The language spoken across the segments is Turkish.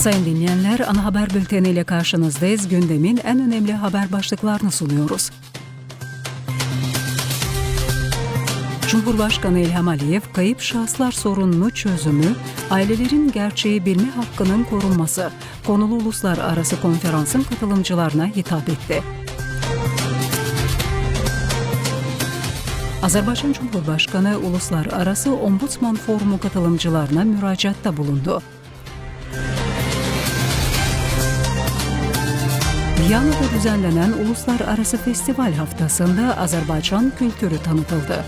Sayın dinleyenler, ana haber bülteniyle karşınızdayız. Gündemin en önemli haber başlıklarını sunuyoruz. Cumhurbaşkanı İlham Aliyev, kayıp şahıslar sorununu çözümü, ailelerin gerçeği bilme hakkının korunması, konulu uluslararası konferansın katılımcılarına hitap etti. Azerbaycan Cumhurbaşkanı Uluslararası Ombudsman Forumu katılımcılarına müracaatta bulundu. Viyana'da düzenlenen Uluslararası Festival Haftası'nda Azerbaycan kültürü tanıtıldı.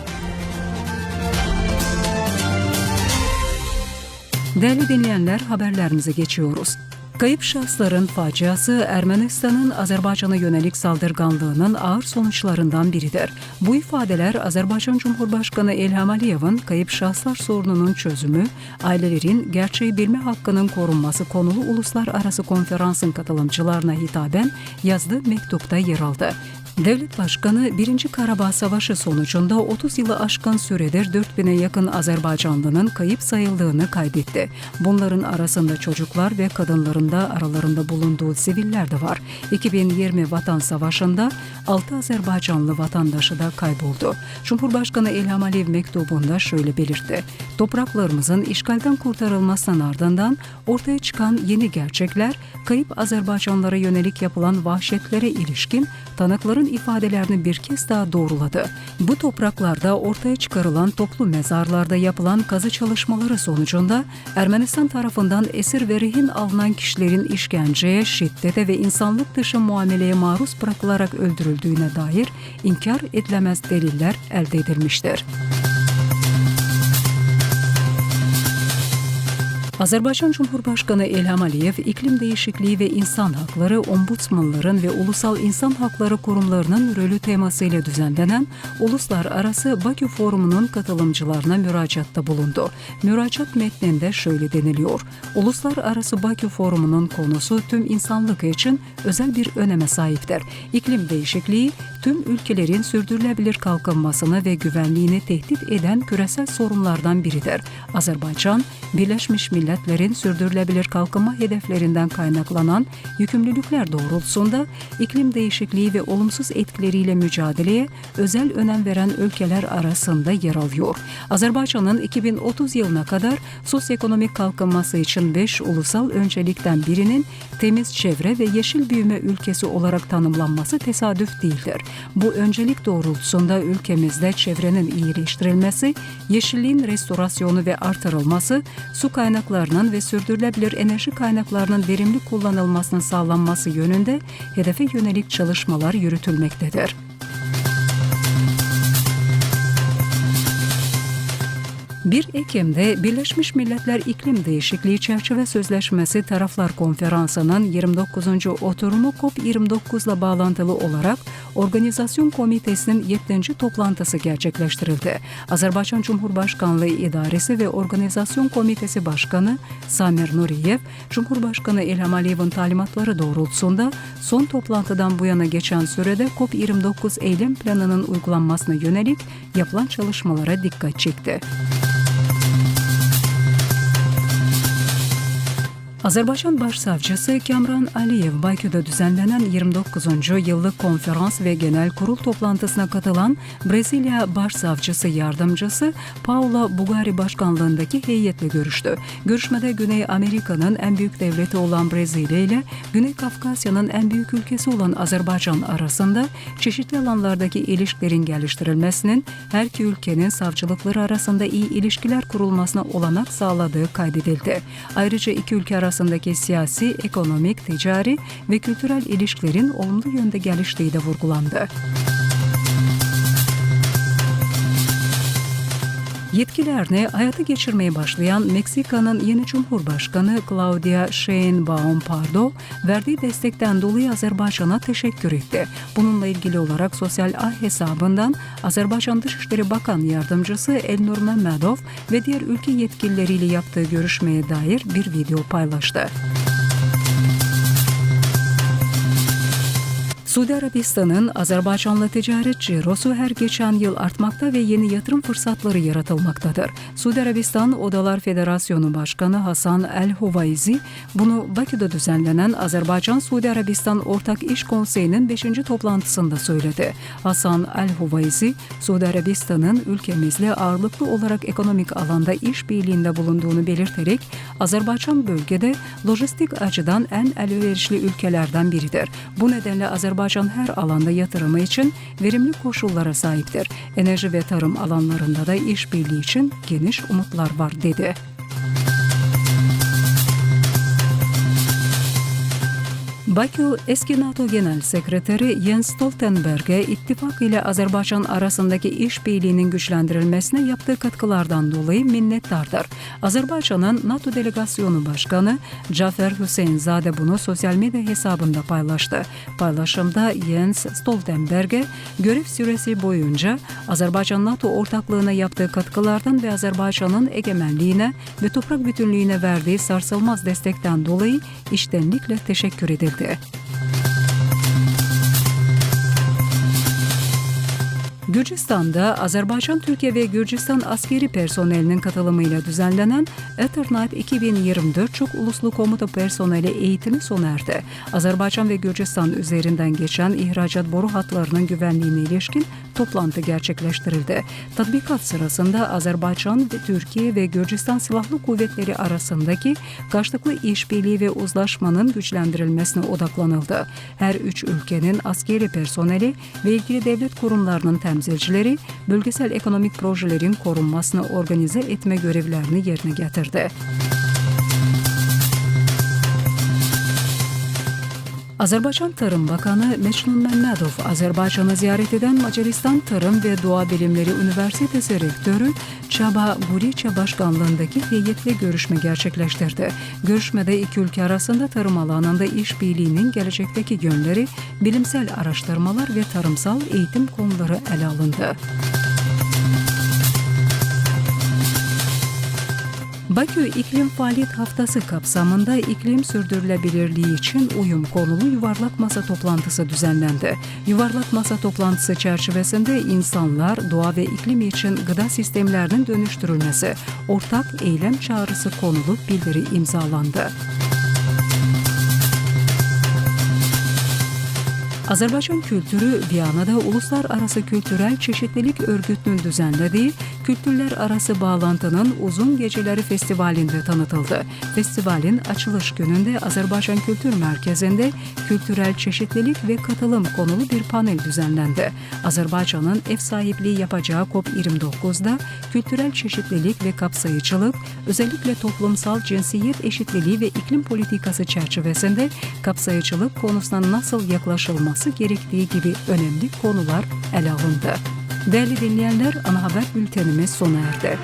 Değerli dinleyenler haberlerimize geçiyoruz. Kayıp şahısların faciası Ermenistan'ın Azerbaycan'a yönelik saldırganlığının ağır sonuçlarından biridir. Bu ifadeler Azerbaycan Cumhurbaşkanı İlham Aliyev'in kayıp şahıslar sorununun çözümü, ailelerin gerçeği bilme hakkının korunması konulu uluslararası konferansın katılımcılarına hitaben yazdığı mektupta yer aldı. Devlet Başkanı 1. Karabağ Savaşı sonucunda 30 yılı aşkın süredir 4000'e yakın Azerbaycanlının kayıp sayıldığını kaydetti. Bunların arasında çocuklar ve kadınların da aralarında bulunduğu siviller de var. 2020 Vatan Savaşı'nda 6 Azerbaycanlı vatandaşı da kayboldu. Cumhurbaşkanı İlham Aliyev mektubunda şöyle belirtti. Topraklarımızın işgalden kurtarılmasının ardından ortaya çıkan yeni gerçekler kayıp Azerbaycanlara yönelik yapılan vahşetlere ilişkin tanıkların ifadelerini bir kez daha doğruladı. Bu topraklarda ortaya çıkarılan toplu mezarlarda yapılan kazı çalışmaları sonucunda Ermenistan tarafından esir ve rehin alınan kişilerin işkenceye, şiddete ve insanlık dışı muameleye maruz bırakılarak öldürüldüğüne dair inkar edilemez deliller elde edilmiştir. Azerbaycan Cumhurbaşkanı İlham Aliyev, iklim değişikliği ve insan hakları, ombudsmanların ve ulusal insan hakları kurumlarının rolü temasıyla düzenlenen Uluslararası Bakü Forumu'nun katılımcılarına müracaatta bulundu. Müracaat metninde şöyle deniliyor. Uluslararası Bakü Forumu'nun konusu tüm insanlık için özel bir öneme sahiptir. İklim değişikliği, tüm ülkelerin sürdürülebilir kalkınmasını ve güvenliğini tehdit eden küresel sorunlardan biridir. Azerbaycan, Birleşmiş Milletler milletlerin sürdürülebilir kalkınma hedeflerinden kaynaklanan yükümlülükler doğrultusunda iklim değişikliği ve olumsuz etkileriyle mücadeleye özel önem veren ülkeler arasında yer alıyor. Azerbaycan'ın 2030 yılına kadar sosyoekonomik kalkınması için 5 ulusal öncelikten birinin temiz çevre ve yeşil büyüme ülkesi olarak tanımlanması tesadüf değildir. Bu öncelik doğrultusunda ülkemizde çevrenin iyileştirilmesi, yeşilliğin restorasyonu ve artırılması, su kaynakları kaynaklarının ve sürdürülebilir enerji kaynaklarının verimli kullanılmasının sağlanması yönünde hedefe yönelik çalışmalar yürütülmektedir. 1 Ekim'de Birleşmiş Milletler İklim Değişikliği Çerçeve Sözleşmesi Taraflar Konferansı'nın 29. oturumu COP29 ile bağlantılı olarak Organizasyon Komitesi'nin 7. toplantısı gerçekleştirildi. Azerbaycan Cumhurbaşkanlığı İdaresi ve Organizasyon Komitesi Başkanı Samir Nuriyev, Cumhurbaşkanı İlham Aliyev'in talimatları doğrultusunda son toplantıdan bu yana geçen sürede COP29 eylem planının uygulanmasına yönelik yapılan çalışmalara dikkat çekti. Azerbaycan Başsavcısı Kamran Aliyev Bakü'de düzenlenen 29. yıllık konferans ve genel kurul toplantısına katılan Brezilya Başsavcısı Yardımcısı Paula Bugari başkanlığındaki heyetle görüştü. Görüşmede Güney Amerika'nın en büyük devleti olan Brezilya ile Güney Kafkasya'nın en büyük ülkesi olan Azerbaycan arasında çeşitli alanlardaki ilişkilerin geliştirilmesinin her iki ülkenin savcılıkları arasında iyi ilişkiler kurulmasına olanak sağladığı kaydedildi. Ayrıca iki ülke arasında arasındaki siyasi, ekonomik, ticari ve kültürel ilişkilerin olumlu yönde geliştiği de vurgulandı. Yetkilerini hayata geçirmeye başlayan Meksika'nın yeni Cumhurbaşkanı Claudia Sheinbaum Pardo verdiği destekten dolayı Azerbaycan'a teşekkür etti. Bununla ilgili olarak sosyal ağ hesabından Azerbaycan Dışişleri Bakan Yardımcısı Elnur Mehmedov ve diğer ülke yetkilileriyle yaptığı görüşmeye dair bir video paylaştı. Suudi Arabistan'ın Azerbaycan'la ticaret cirosu her geçen yıl artmakta ve yeni yatırım fırsatları yaratılmaktadır. Suudi Arabistan Odalar Federasyonu Başkanı Hasan El Huvayzi bunu Bakü'de düzenlenen Azerbaycan-Suudi Arabistan Ortak İş Konseyi'nin 5. toplantısında söyledi. Hasan El Huvayzi, Suudi Arabistan'ın ülkemizle ağırlıklı olarak ekonomik alanda işbirliğinde bulunduğunu belirterek Azerbaycan bölgede lojistik açıdan en elverişli ülkelerden biridir. Bu nedenle Azerbaycan her alanda yatırımı için verimli koşullara sahiptir. Enerji ve tarım alanlarında da işbirliği için geniş umutlar var dedi. Bakü eski NATO Genel Sekreteri Jens Stoltenberg'e ittifak ile Azerbaycan arasındaki işbirliğinin güçlendirilmesine yaptığı katkılardan dolayı minnettardır. Azerbaycan'ın NATO Delegasyonu Başkanı Cafer Hüseyinzade bunu sosyal medya hesabında paylaştı. Paylaşımda Jens Stoltenberg'e görev süresi boyunca Azerbaycan NATO ortaklığına yaptığı katkılardan ve Azerbaycan'ın egemenliğine ve toprak bütünlüğüne verdiği sarsılmaz destekten dolayı iştenlikle teşekkür edildi. Gürcistan'da Azerbaycan, Türkiye ve Gürcistan askeri personelinin katılımıyla düzenlenen Ethernet 2024 çok uluslu komuta personeli eğitimi sona erdi. Azerbaycan ve Gürcistan üzerinden geçen ihracat boru hatlarının güvenliğine ilişkin toplantı gerçekleştirildi. Tatbikat sırasında Azerbaycan Türkiye ve Gürcistan Silahlı Kuvvetleri arasındaki karşılıklı işbirliği ve uzlaşmanın güçlendirilmesine odaklanıldı. Her üç ülkenin askeri personeli ve ilgili devlet kurumlarının temsilcileri bölgesel ekonomik projelerin korunmasını organize etme görevlerini yerine getirdi. Azerbaycan Tarım Bakanı Meçnun Mehmedov, Azerbaycan'ı ziyaret eden Macaristan Tarım ve Doğa Bilimleri Üniversitesi Rektörü Çaba Buriça Başkanlığındaki heyetle görüşme gerçekleştirdi. Görüşmede iki ülke arasında tarım alanında işbirliğinin gelecekteki yönleri, bilimsel araştırmalar ve tarımsal eğitim konuları ele alındı. Bakü İklim Faaliyet Haftası kapsamında iklim sürdürülebilirliği için uyum konulu yuvarlak masa toplantısı düzenlendi. Yuvarlak masa toplantısı çerçevesinde insanlar, doğa ve iklim için gıda sistemlerinin dönüştürülmesi, ortak eylem çağrısı konulu bildiri imzalandı. Azerbaycan Kültürü Viyana'da Uluslararası Kültürel Çeşitlilik Örgütü'nün düzenlediği Kültürler Arası Bağlantının Uzun Geceleri Festivali'nde tanıtıldı. Festivalin açılış gününde Azerbaycan Kültür Merkezi'nde kültürel çeşitlilik ve katılım konulu bir panel düzenlendi. Azerbaycan'ın ev sahipliği yapacağı COP29'da kültürel çeşitlilik ve kapsayıcılık, özellikle toplumsal cinsiyet eşitliliği ve iklim politikası çerçevesinde kapsayıcılık konusuna nasıl yaklaşılması gerektiği gibi önemli konular ele alındı. Değerli dinleyenler, ana haber bültenimiz sona erdi.